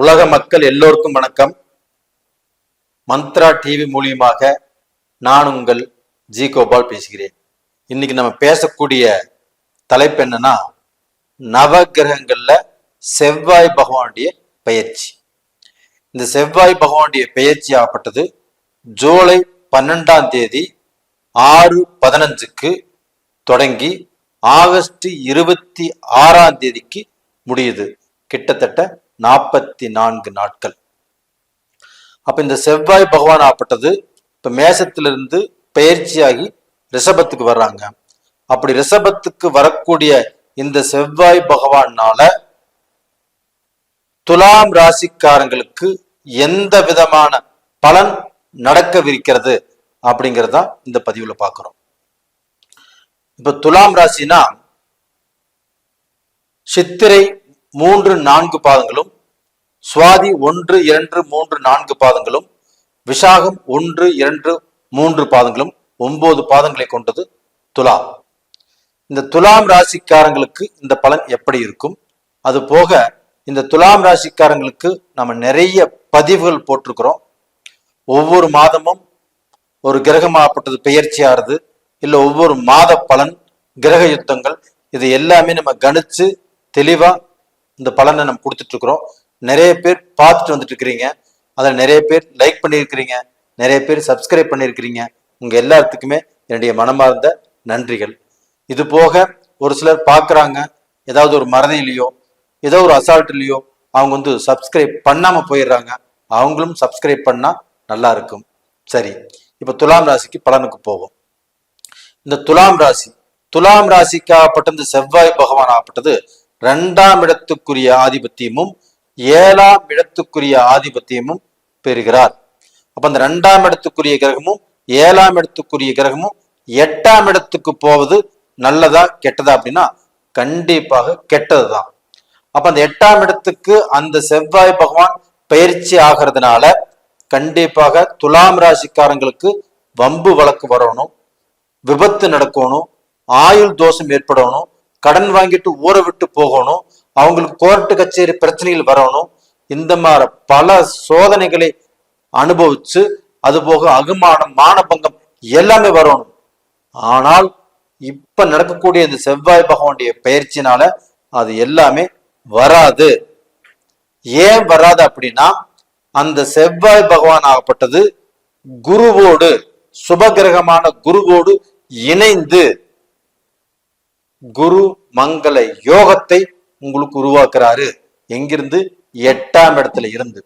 உலக மக்கள் எல்லோருக்கும் வணக்கம். மந்த்ரா டிவி மூலியமாக நான் உங்கள் ஜி கோபால் பேசுகிறேன். இன்னைக்கு நம்ம பேசக்கூடிய தலைப்பு என்னன்னா நவகிரகங்கள்ல செவ்வாய் பகவானுடைய பெயர்ச்சி. இந்த செவ்வாய் பகவானுடைய பெயர்ச்சி ஆகப்பட்டது ஜூலை பன்னெண்டாம் தேதி ஆறு பதினஞ்சுக்கு தொடங்கி ஆகஸ்ட் இருபத்தி ஆறாம் தேதிக்கு முடியுது. கிட்டத்தட்ட நாற்பத்தி நான்கு நாட்கள். அப்ப இந்த செவ்வாய் பகவான் ஆப்பட்டது இப்ப மேசத்திலிருந்து பயிற்சியாகி ரிஷபத்துக்கு வர்றாங்க. அப்படி ரிஷபத்துக்கு வரக்கூடிய இந்த செவ்வாய் பகவானால துலாம் ராசிக்காரங்களுக்கு எந்த விதமான பலன் நடக்கவிருக்கிறது அப்படிங்கறத இந்த பதிவுல பாக்குறோம். இப்ப துலாம் ராசினா சித்திரை மூன்று நான்கு பாதங்களும் சுவாதி ஒன்று இரண்டு மூன்று நான்கு பாதங்களும் விசாகம் ஒன்று இரண்டு மூன்று பாதங்களும் ஒன்பது பாதங்களை கொண்டது துலாம். இந்த துலாம் ராசிக்காரங்களுக்கு இந்த பலன் எப்படி இருக்கும்? அது போக இந்த துலாம் ராசிக்காரங்களுக்கு நம்ம நிறைய பதிவுகள் போட்டிருக்கிறோம். ஒவ்வொரு மாதமும் ஒரு கிரகமாகப்பட்டது பெயர்ச்சி ஆறுது இல்லை ஒவ்வொரு மாத பலன் கிரக யுத்தங்கள் இது எல்லாமே நம்ம கணிச்சு தெளிவாக இந்த பலனை நம்ம கொடுத்துட்டு இருக்கிறோம் நிறைய பேர் பார்த்துட்டு வந்துட்டு இருக்கிறீங்க அதில் நிறைய பேர் லைக் பண்ணியிருக்கிறீங்க. நிறைய பேர் சப்ஸ்கிரைப் பண்ணியிருக்கிறீங்க. உங்கள் எல்லாத்துக்குமே என்னுடைய மனமார்ந்த நன்றிகள். இது போக ஒரு சிலர் பார்க்குறாங்க. ஏதாவது ஒரு மறதியிலையோ ஏதோ ஒரு அசால்ட்லையோ அவங்க வந்து சப்ஸ்கிரைப் பண்ணாமல் போயிடுறாங்க. அவங்களும் சப்ஸ்கிரைப் பண்ணால் நல்லா இருக்கும். சரி இப்போ துலாம் ராசிக்கு பலனுக்கு போவோம். இந்த துலாம் ராசி துலாம் ராசிக்கு ஆகப்பட்டது செவ்வாய் பகவான் ஆகப்பட்டது ரெண்டாம் இடத்துக்குரிய ஆதிபத்தியமும் ஏழாம் இடத்துக்குரிய ஆதிபத்தியமும் பெறுகிறார். அப்ப அந்த ரெண்டாம் இடத்துக்குரிய கிரகமும் ஏழாம் இடத்துக்குரிய கிரகமும் எட்டாம் இடத்துக்கு போவது நல்லதா கெட்டதா அப்படின்னா கண்டிப்பாக கெட்டதுதான். அப்ப அந்த எட்டாம் இடத்துக்கு அந்த செவ்வாய் பகவான் பயிற்சி ஆகிறதுனால கண்டிப்பாக துலாம் ராசிக்காரங்களுக்கு வம்பு வழக்கு வரணும் விபத்து நடக்கணும் ஆயுள் தோஷம் ஏற்படணும் கடன் வாங்கிட்டு ஊற விட்டு போகணும். அவங்களுக்கு கோர்ட்டு கச்சேரி பிரச்சனைகள் வரணும். இந்த மாதிரி பல சோதனைகளை அனுபவிச்சு அது போக அகுமானம் மானபங்கம் எல்லாமே வரணும். ஆனால் இப்ப நடக்கக்கூடிய இந்த செவ்வாய் பகவானுடைய பயிற்சினால அது எல்லாமே வராது. ஏன் வராது அப்படின்னா அந்த செவ்வாய் பகவான் ஆகப்பட்டது குருவோடு சுபகிரகமான குருவோடு இணைந்து குரு மங்கள யோகத்தை உங்களுக்கு உருவாக்குறாரு. எங்கிருந்து? எட்டாம் இடத்துல இருந்து.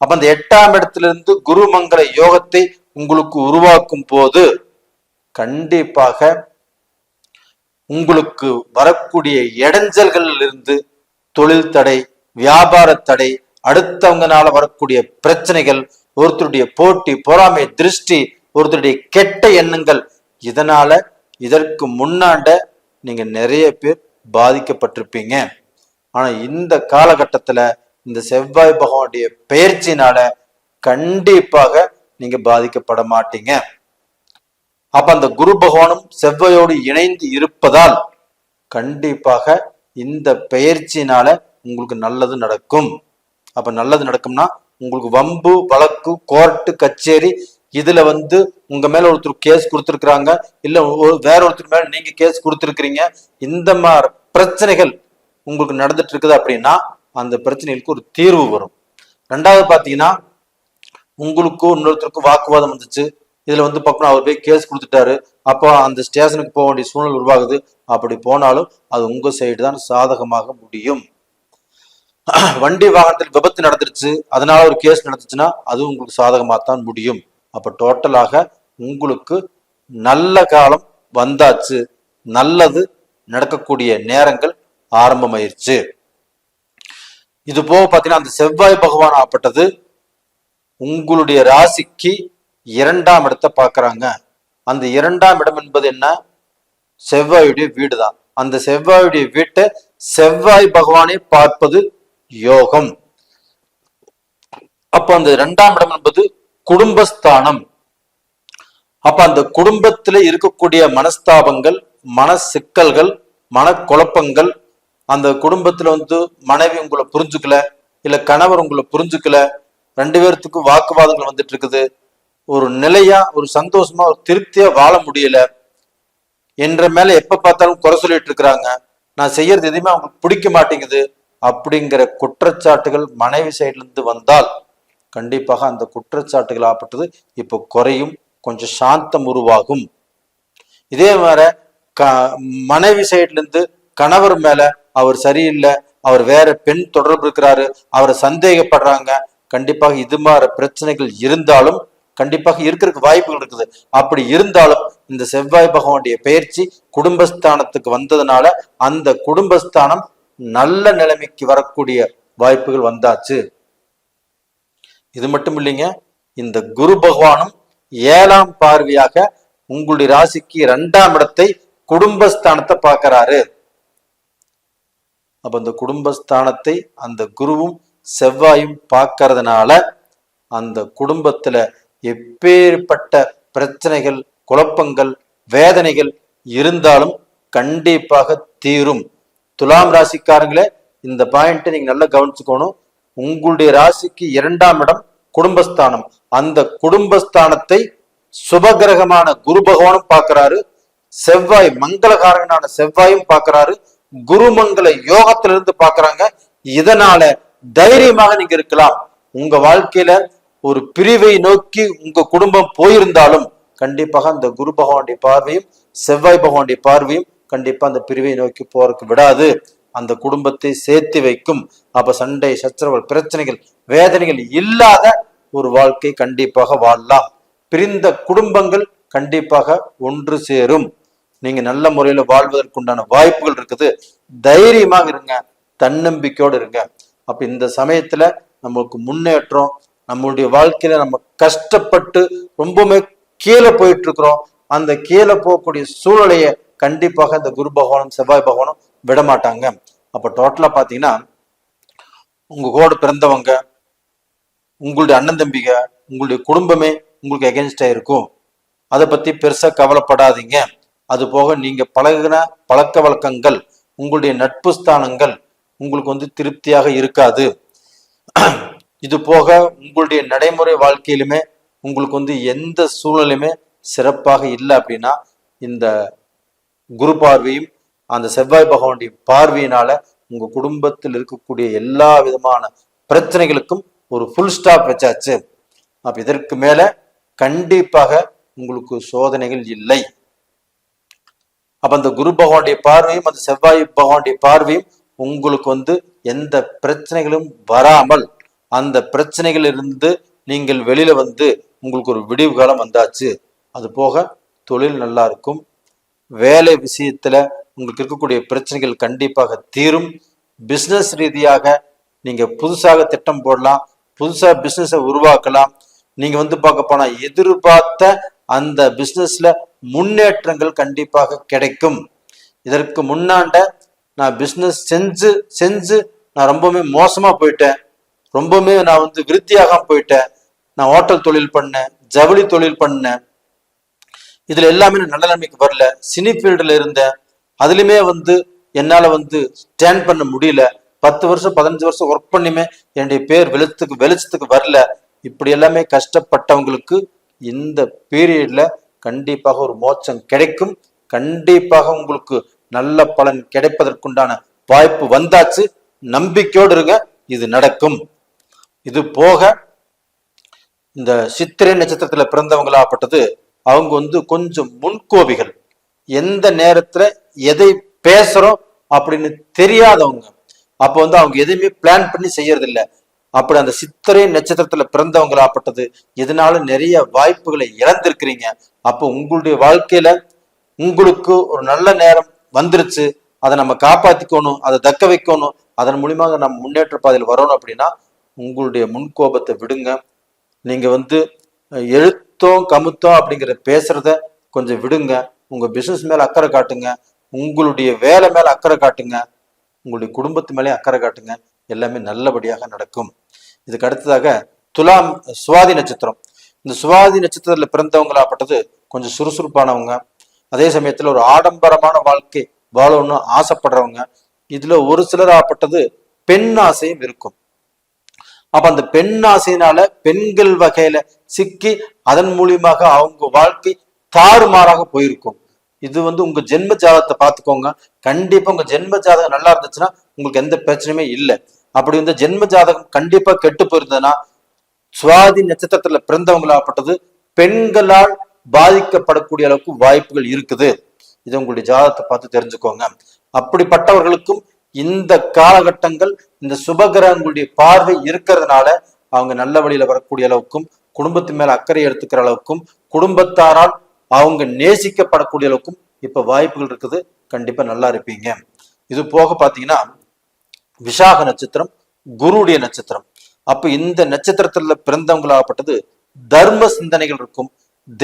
அப்ப அந்த எட்டாம் இடத்துல இருந்து குரு மங்கள யோகத்தை உங்களுக்கு உருவாக்கும் போது கண்டிப்பாக உங்களுக்கு வரக்கூடிய இடைஞ்சல்களில் இருந்து தொழில் தடை வியாபார தடை அடுத்தவங்கனால வரக்கூடிய பிரச்சனைகள் ஒருத்தருடைய போட்டி பொறாமை திருஷ்டி ஒருத்தருடைய கெட்ட எண்ணங்கள் இதனால இதற்கு முன்னாண்ட நீங்க நிறைய பேர் பாதிக்கப்பட்டிருப்பீங்க. ஆனா இந்த காலகட்டத்துல இந்த செவ்வாய் பகவானுடைய பயிற்சினால கண்டிப்பாக நீங்க பாதிக்கப்பட மாட்டீங்க. அப்ப அந்த குரு பகவானும் செவ்வாயோடு இணைந்து இருப்பதால் கண்டிப்பாக இந்த பயிற்சினால உங்களுக்கு நல்லது நடக்கும். அப்ப நல்லது நடக்கும்னா உங்களுக்கு வம்பு வழக்கு கோர்ட்டு கச்சேரி இதுல வந்து உங்க மேல ஒருத்தர் கேஸ் கொடுத்துருக்குறாங்க இல்ல வேற ஒருத்தர் மேல நீங்க கேஸ் கொடுத்துருக்கீங்க இந்த மாதிரி பிரச்சனைகள் உங்களுக்கு நடந்துட்டு இருக்குது அப்படின்னா அந்த பிரச்சனைகளுக்கு ஒரு தீர்வு வரும். ரெண்டாவது பாத்தீங்கன்னா உங்களுக்கும் இன்னொருத்தருக்கும் வாக்குவாதம் வந்துச்சு இதுல வந்து பக்கம் அவர் போய் கேஸ் கொடுத்துட்டாரு அப்போ அந்த ஸ்டேஷனுக்கு போக வேண்டிய சூழ்நிலை உருவாகுது அப்படி போனாலும் அது உங்க சைடு தான் சாதகமாக முடியும். வண்டி வாகனத்தில் விபத்து நடந்துருச்சு அதனால ஒரு கேஸ் நடந்துச்சுன்னா அது உங்களுக்கு சாதகமாக தான் முடியும். அப்போ டோட்டலாக உங்களுக்கு நல்ல காலம் வந்தாச்சு. நல்லது நடக்கக்கூடிய நேரங்கள் ஆரம்பமாயிருச்சு. இது போக பார்த்தீங்கன்னா அந்த செவ்வாய் பகவான் ஆப்பட்டது உங்களுடைய ராசிக்கு இரண்டாம் இடத்தை பார்க்குறாங்க அந்த இரண்டாம் இடம் என்பது என்ன? செவ்வாயுடைய வீடு தான் அந்த செவ்வாயுடைய வீட்டை செவ்வாய் பகவானை பார்ப்பது யோகம். அப்போ அந்த இரண்டாம் இடம் என்பது குடும்பஸ்தானம். அப்ப அந்த குடும்பத்துல இருக்கக்கூடிய மனஸ்தாபங்கள் மன சிக்கல்கள் மனக்குழப்பங்கள் அந்த குடும்பத்துல வந்து மனைவி உங்களை புரிஞ்சுக்கல இல்ல கணவர் உங்களை புரிஞ்சுக்கல ரெண்டு பேர்த்துக்கும் வாக்குவாதங்கள் வந்துட்டு இருக்குது ஒரு நிலையா ஒரு சந்தோஷமா ஒரு திருப்தியா வாழ முடியல. என்ற மேல எப்ப பார்த்தாலும் குறை சொல்லிட்டு இருக்கிறாங்க. நான் செய்யறது எதுவுமே அவங்களுக்கு பிடிக்க மாட்டேங்குது. அப்படிங்கிற குற்றச்சாட்டுகள் மனைவி சைடுல இருந்து வந்தால் கண்டிப்பாக அந்த குற்றச்சாட்டுகள் ஆப்பட்டது இப்போ குறையும் கொஞ்சம் சாந்தம் உருவாகும். இதே மாதிரி க மனைவி சைடுல இருந்து கணவர் மேலே அவர் சரியில்லை அவர் வேற பெண் தொடர்பு இருக்கிறாரு அவரை சந்தேகப்படுறாங்க. கண்டிப்பாக இது மாதிரி பிரச்சனைகள் இருந்தாலும் கண்டிப்பாக இருக்கிறதுக்கு வாய்ப்புகள் இருக்குது. அப்படி இருந்தாலும் இந்த செவ்வாய் பகவானுடைய பயிற்சி குடும்பஸ்தானத்துக்கு வந்ததுனால அந்த குடும்பஸ்தானம் நல்ல நிலைமைக்கு வரக்கூடிய வாய்ப்புகள் வந்தாச்சு. இது மட்டும் இல்லைங்க இந்த குரு பகவானும் ஏழாம் பார்வையாக உங்களுடைய ராசிக்கு இரண்டாம் இடத்தை குடும்பஸ்தானத்தை பார்க்கறாரு. அப்ப அந்த குடும்பஸ்தானத்தை அந்த குருவும் செவ்வாயும் பார்க்கறதுனால அந்த குடும்பத்துல எப்பேற்பட்ட பிரச்சனைகள் குழப்பங்கள் வேதனைகள் இருந்தாலும் கண்டிப்பாக தீரும். துலாம் ராசிக்காரங்களே இந்த பாயிண்ட்டை நீங்க நல்லா கவனிச்சுக்கணும். உங்களுடைய ராசிக்கு இரண்டாம் இடம் குடும்பஸ்தானம். அந்த குடும்பஸ்தானத்தை சுபகிரகமான குரு பகவானும் பார்க்கிறாரு. செவ்வாய் மங்களகாரகனான செவ்வாயும் பார்க்கிறாரு. குருமங்கள யோகத்திலிருந்து பார்க்கறாங்க. இதனால தைரியமாக நீங்க இருக்கலாம். உங்க வாழ்க்கையில ஒரு பிரிவை நோக்கி உங்க குடும்பம் போயிருந்தாலும் கண்டிப்பாக அந்த குரு பகவானுடைய பார்வையும் செவ்வாய் பகவானுடைய பார்வையும் கண்டிப்பா அந்த பிரிவை நோக்கி போறதுக்கு விடாது. அந்த குடும்பத்தை சேர்த்து வைக்கும். அப்ப சண்டை சச்சரவுகள் பிரச்சனைகள் வேதனைகள் இல்லாத ஒரு வாழ்க்கை கண்டிப்பாக வாழலாம். பிரிந்த குடும்பங்கள் கண்டிப்பாக ஒன்று சேரும். நீங்க நல்ல முறையில வாழ்வதற்குண்டான வாய்ப்புகள் இருக்குது. தைரியமாக இருங்க தன்னம்பிக்கையோடு இருங்க. அப்ப இந்த சமயத்துல நம்மளுக்கு முன்னேற்றம் நம்மளுடைய வாழ்க்கையில நம்ம கஷ்டப்பட்டு ரொம்பவுமே கீழே போயிட்டு இருக்கிறோம். அந்த கீழே போகக்கூடிய சூழலையை கண்டிப்பாக இந்த குரு பகவானும் செவ்வாய் பகவானும் விட மாட்டாங்க அப்ப டோட்டலா பாத்தீங்கன்னா உங்க கூட பிறந்தவங்க உங்களுடைய அண்ணன் தம்பிக உங்களுடைய குடும்பமே உங்களுக்கு எகென்ஸ்டா இருக்கும். அதை பத்தி பெருசா கவலைப்படாதீங்க. அது போக நீங்க பழகின பழக்க வழக்கங்கள் உங்களுடைய நட்பு ஸ்தானங்கள் உங்களுக்கு வந்து திருப்தியாக இருக்காது. இது போக உங்களுடைய நடைமுறை வாழ்க்கையிலுமே உங்களுக்கு வந்து எந்த சூழ்நிலையுமே சிறப்பாக இல்லை அப்படின்னா இந்த குரு பார்வையும் அந்த செவ்வாய் பகவானுடைய பார்வையினால உங்க குடும்பத்தில் இருக்கக்கூடிய எல்லா விதமான பிரச்சனைகளுக்கும் ஒரு ஃபுல் ஸ்டாப் வச்சாச்சு. அப்ப இதற்கு மேல கண்டிப்பாக உங்களுக்கு சோதனைகள் இல்லை. அப்ப அந்த குரு பகவானுடைய பார்வையும் அந்த செவ்வாய் பகவானுடைய பார்வையும் உங்களுக்கு வந்து எந்த பிரச்சனைகளும் வராமல் அந்த பிரச்சனைகளிலிருந்து நீங்கள் வெளியில வந்து உங்களுக்கு ஒரு விடிவு காலம் வந்தாச்சு. அது போக தொழில் நல்லா இருக்கும். வேலை விஷயத்துல உங்களுக்கு இருக்கக்கூடிய பிரச்சனைகள் கண்டிப்பாக தீரும். பிஸ்னஸ் ரீதியாக நீங்கள் புதுசாக திட்டம் போடலாம் புதுசாக பிஸ்னஸை உருவாக்கலாம். நீங்கள் வந்து பார்க்க போனால் எதிர்பார்த்த அந்த பிஸ்னஸில் முன்னேற்றங்கள் கண்டிப்பாக கிடைக்கும். இதற்கு முன்னாண்ட நான் பிஸ்னஸ் செஞ்சு செஞ்சு நான் ரொம்பவுமே மோசமாக போயிட்டேன். ரொம்பவுமே நான் வந்து விருத்தியாகாம போயிட்டேன். நான் ஹோட்டல் தொழில் பண்ணேன் ஜவுளி தொழில் பண்ணேன். இதில் எல்லாமே நான் நல்ல நிலைமைக்கு வரல. சினி ஃபீல்டில் இருந்தேன். அதுலயுமே வந்து என்னால வந்து ஸ்டாண்ட் பண்ண முடியல. பத்து வருஷம் பதினஞ்சு வருஷம் ஒர்க் பண்ணியுமே என்னுடைய பேர் வெளிச்சத்துக்கு வெளிச்சத்துக்கு வரல. இப்படி எல்லாமே கஷ்டப்பட்டவங்களுக்கு இந்த பீரியட்ல கண்டிப்பாக ஒரு மோட்சம் கிடைக்கும். கண்டிப்பாக உங்களுக்கு நல்ல பலன் கிடைப்பதற்குண்டான வாய்ப்பு வந்தாச்சு. நம்பிக்கையோடு இருங்க இது நடக்கும். இது போக இந்த சித்திரை நட்சத்திரத்துல பிறந்தவங்களாகப்பட்டது அவங்க வந்து கொஞ்சம் முன்கோபிகள் எந்த நேரத்துல எதை பேசுறோம் அப்படின்னு தெரியாதவங்க. அப்போ வந்து அவங்க எதையுமே பிளான் பண்ணி செய்யறது இல்ல அப்படி அந்த சித்திரை நட்சத்திரத்துல பிறந்தவங்களாப்பட்டது இதனால நிறைய வாய்ப்புகளை இழந்திருக்கிறீங்க? அப்போ உங்களுடைய வாழ்க்கையில உங்களுக்கு ஒரு நல்ல நேரம் வந்துருச்சு. அதை நம்ம காப்பாத்திக்கணும் அதை தக்க வைக்கணும். அதன் மூலியமாக நம்ம முன்னேற்ற பாதையில் வரணும் அப்படின்னா உங்களுடைய முன்கோபத்தை விடுங்க. நீங்க வந்து எழுத்தோம் கமுத்தோம் அப்படிங்கிற பேசுறத கொஞ்சம் விடுங்க. உங்க பிசினஸ் மேல அக்கறை காட்டுங்க. உங்களுடைய வேலை மேல அக்கறை காட்டுங்க. உங்களுடைய குடும்பத்து மேலே அக்கறை காட்டுங்க. எல்லாமே நல்லபடியாக நடக்கும். இதுக்கு அடுத்ததாக துலாம் சுவாதி நட்சத்திரம். இந்த சுவாதி நட்சத்திரத்தில் பிறந்தவங்களாப்பட்டது கொஞ்சம் சுறுசுறுப்பானவங்க. அதே சமயத்தில் ஒரு ஆடம்பரமான வாழ்க்கை வாழணும்னு ஆசைப்படுறவங்க. இதுல ஒரு சிலராப்பட்டது பெண் ஆசையும் இருக்கும். அப்ப அந்த பெண் ஆசையினால பெண்கள் வகையில சிக்கி அதன் மூலியமாக அவங்க வாழ்க்கை தாறுமாறாக போயிருக்கும். இது வந்து உங்க ஜென்ம ஜாதகத்தை பார்த்துக்கோங்க. கண்டிப்பா உங்க ஜென்ம ஜாதகம் நல்லா இருந்துச்சுன்னா உங்களுக்கு எந்த பிரச்சனையுமே இல்லை. அப்படி வந்து ஜென்ம ஜாதகம் கண்டிப்பா கெட்டு போயிருந்ததுன்னா சுவாதி நட்சத்திரத்துல பிறந்தவங்களாகப்பட்டது பெண்களால் பாதிக்கப்படக்கூடிய அளவுக்கு வாய்ப்புகள் இருக்குது. இது உங்களுடைய ஜாதகத்தை பார்த்து தெரிஞ்சுக்கோங்க. அப்படிப்பட்டவர்களுக்கும் இந்த காலகட்டங்கள் இந்த சுபகிரகங்களுடைய பார்வை இருக்கிறதுனால அவங்க நல்ல வழியில வரக்கூடிய அளவுக்கும் குடும்பத்து மேல அக்கறை எடுத்துக்கிற அளவுக்கும் குடும்பத்தாரால் அவங்க நேசிக்கப்படக்கூடிய அளவுக்கும் இப்ப வாய்ப்புகள் இருக்குது. கண்டிப்பா நல்லா இருப்பீங்க. இது போக பாத்தீங்கன்னா விசாக நட்சத்திரம் குருடைய நட்சத்திரம். அப்ப இந்த நட்சத்திரத்துல பிறந்தவங்களாகப்பட்டது தர்ம சிந்தனைகள் இருக்கும்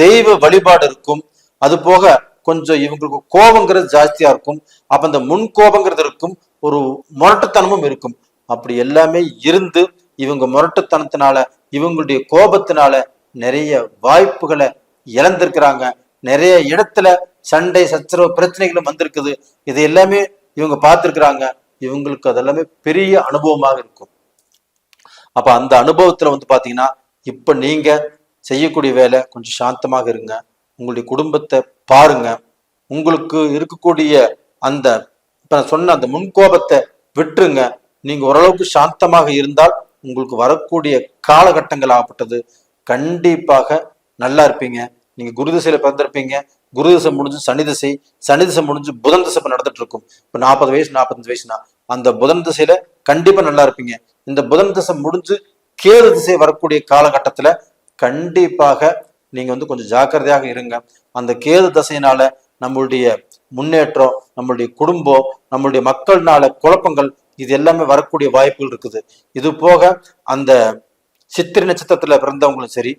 தெய்வ வழிபாடு இருக்கும். அது போக கொஞ்சம் இவங்களுக்கு கோபங்கிறது ஜாஸ்தியா இருக்கும். அப்ப அந்த முன் கோபங்கிறது இருக்கும் ஒரு முரட்டுத்தனமும் இருக்கும். அப்படி எல்லாமே இருந்து இவங்க முரட்டுத்தனத்தினால இவங்களுடைய கோபத்தினால நிறைய வாய்ப்புகளை இழந்திருக்கிறாங்க. நிறைய இடத்துல சண்டை சச்சரவு பிரச்சனைகளும் வந்திருக்குது. இது எல்லாமே இவங்க பார்த்துருக்குறாங்க. இவங்களுக்கு அதெல்லாமே பெரிய அனுபவமாக இருக்கும். அப்ப அந்த அனுபவத்துல வந்து பாத்தீங்கன்னா இப்ப நீங்க செய்யக்கூடிய வேலை கொஞ்சம் சாந்தமாக இருங்க. உங்களுடைய குடும்பத்தை பாருங்க. உங்களுக்கு இருக்கக்கூடிய அந்த இப்ப நான் சொன்ன அந்த முன்கோபத்தை விட்டுருங்க. நீங்க ஓரளவுக்கு சாந்தமாக இருந்தால் உங்களுக்கு வரக்கூடிய காலகட்டங்கள் ஆகப்பட்டது. கண்டிப்பாக நல்லா இருப்பீங்க. நீங்க குரு திசையில பிறந்திருப்பீங்க. குரு திசை முடிஞ்சு சனி திசை சனி திசை முடிஞ்சு புதன் திசை இப்போ நடந்துட்டு இருக்கும். இப்போ நாற்பது வயசு நாற்பத்தஞ்சு வயசுனா அந்த புதன் திசையில கண்டிப்பா நல்லா இருப்பீங்க. இந்த புதன் திசை முடிஞ்சு கேது திசை வரக்கூடிய காலகட்டத்துல கண்டிப்பாக நீங்க வந்து கொஞ்சம் ஜாக்கிரதையாக இருங்க. அந்த கேது தசையினால நம்மளுடைய முன்னேற்றம் நம்மளுடைய குடும்பம் நம்மளுடைய மக்கள்னால குழப்பங்கள் இது எல்லாமே வரக்கூடிய வாய்ப்புகள் இருக்குது. இது போக அந்த சித்திரை நட்சத்திரத்துல பிறந்தவங்களும் சரி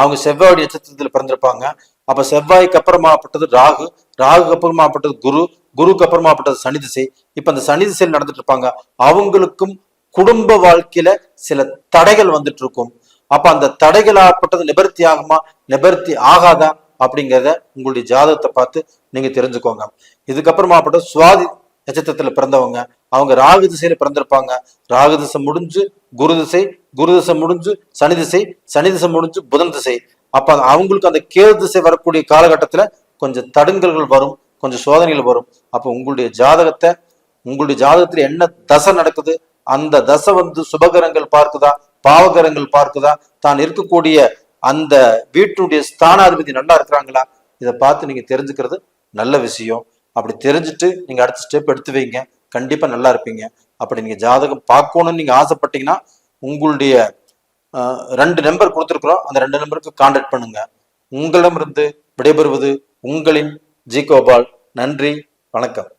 அவங்க செவ்வாயுடைய நட்சத்திரத்துல பிறந்திருப்பாங்க. அப்ப செவ்வாய்க்கு அப்புறமாப்பட்டது ராகு ராகுக்கு அப்புறமாப்பட்டது குரு குருக்கு அப்புறமாப்பட்டது சனி திசை. இப்ப அந்த சனி திசையில் நடந்துட்டு இருப்பாங்க. அவங்களுக்கும் குடும்ப வாழ்க்கையில சில தடைகள் வந்துட்டு இருக்கும். அப்ப அந்த தடைகள் ஆகப்பட்டது நிபர்த்தி ஆகுமா நிபர்த்தி ஆகாதா அப்படிங்கிறத உங்களுடைய ஜாதகத்தை பார்த்து நீங்க தெரிஞ்சுக்கோங்க. இதுக்கப்புறமாப்பட்ட சுவாதி நட்சத்திரத்துல பிறந்தவங்க அவங்க ராகு திசையில பிறந்திருப்பாங்க. ராகு திசை முடிஞ்சு குரு திசை குரு திசை முடிஞ்சு சனி திசை சனி திசை முடிஞ்சு புதன் திசை. அப்ப அவங்களுக்கு அந்த கேது திசை வரக்கூடிய காலகட்டத்துல கொஞ்சம் தடுங்கல்கள் வரும் கொஞ்சம் சோதனைகள் வரும். அப்ப உங்களுடைய ஜாதகத்தை உங்களுடைய ஜாதகத்துல என்ன தசை நடக்குது அந்த தசை வந்து சுபகரங்கள் பார்க்குதா பாவகரங்கள் பார்க்குதா தான் இருக்கக்கூடிய அந்த வீட்டுடைய ஸ்தானாதிபதி நல்லா இருக்கிறாங்களா இதை பார்த்து நீங்க தெரிஞ்சுக்கிறது நல்ல விஷயம். அப்படி தெரிஞ்சுட்டு நீங்கள் அடுத்த ஸ்டெப் எடுத்து வைங்க. கண்டிப்பாக நல்லா இருப்பீங்க. அப்படி நீங்கள் ஜாதகம் பார்க்கணும்னு நீங்கள் ஆசைப்பட்டீங்கன்னா உங்களுடைய ரெண்டு நம்பர் கொடுத்துருக்குறோம். அந்த ரெண்டு நம்பருக்கு கான்டாக்ட் பண்ணுங்க. உங்களிடமிருந்து விடைபெறுவது உங்களின் ஜி கோபால். நன்றி. வணக்கம்.